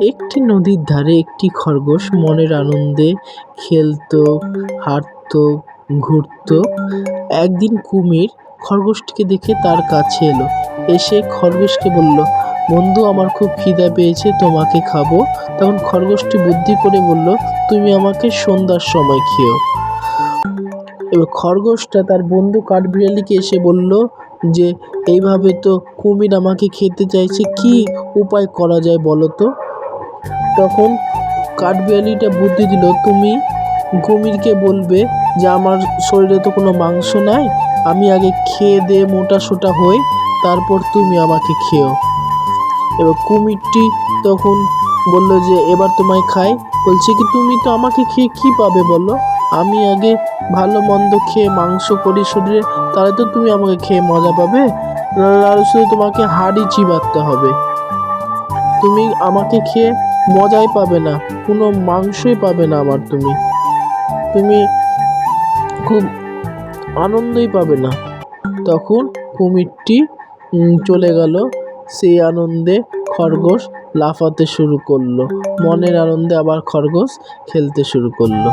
একটি নদীর ধারে একটি খরগোশ মনের আনন্দে খেলতো, হাঁটতো, ঘুরতো। একদিন কুমির খরগোশটিকে দেখে তার কাছে এলো। এসে খরগোশকে বলল, বন্ধু, আমার খুব খিদা পেয়েছে, তোমাকে খাব। তখন খরগোশটি বুদ্ধি করে বলল, তুমি আমাকে সন্ধ্যার সময় খেও। এবার খরগোশটা তার বন্ধু কাঠবিড়ালিকে এসে বলল যে, এইভাবে তো কুমির আমাকে খেতে চাইছে, কি উপায় করা যায় বলো তো? তখন কাঠবিড়ালিটা বুদ্ধি দিল, তুমি কুমিরকে বলবে যে আমার শরীরে তো কোনো মাংস নাই, আমি আগে খেয়ে দিয়ে মোটা সোটা হই, তারপর তুমি আমাকে খেও এবার কুমিরটি তখন বলল যে, এবার তোমায় খাই। বলছে কি, তুমি তো আমাকে খেয়ে কি পাবে বলো? আমি আগে ভালো মন্দ খেয়ে মাংস করি শরীরে, তাহলে তো তুমি আমাকে খেয়ে মজা পাবে। আর শুধু তোমাকে হাড়ি চিবাতে হবে। তুমি আমাকে খেয়ে মজাই পাবে না, কোনো মাংসই পাবে না আমার তুমি। তুমি খুব আনন্দই পাবে না। তখন কুমিরটি চলে গেল। সেই আনন্দে খরগোশ লাফাতে শুরু করল। মনের আনন্দে আবার খরগোশ খেলতে শুরু করল।